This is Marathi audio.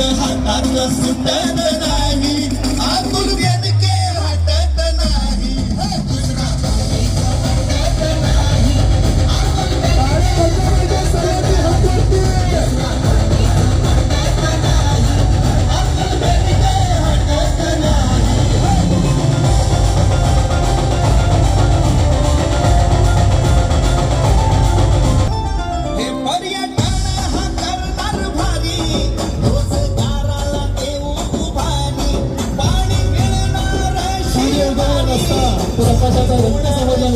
हातात सुटत नाही. por acá ya todo.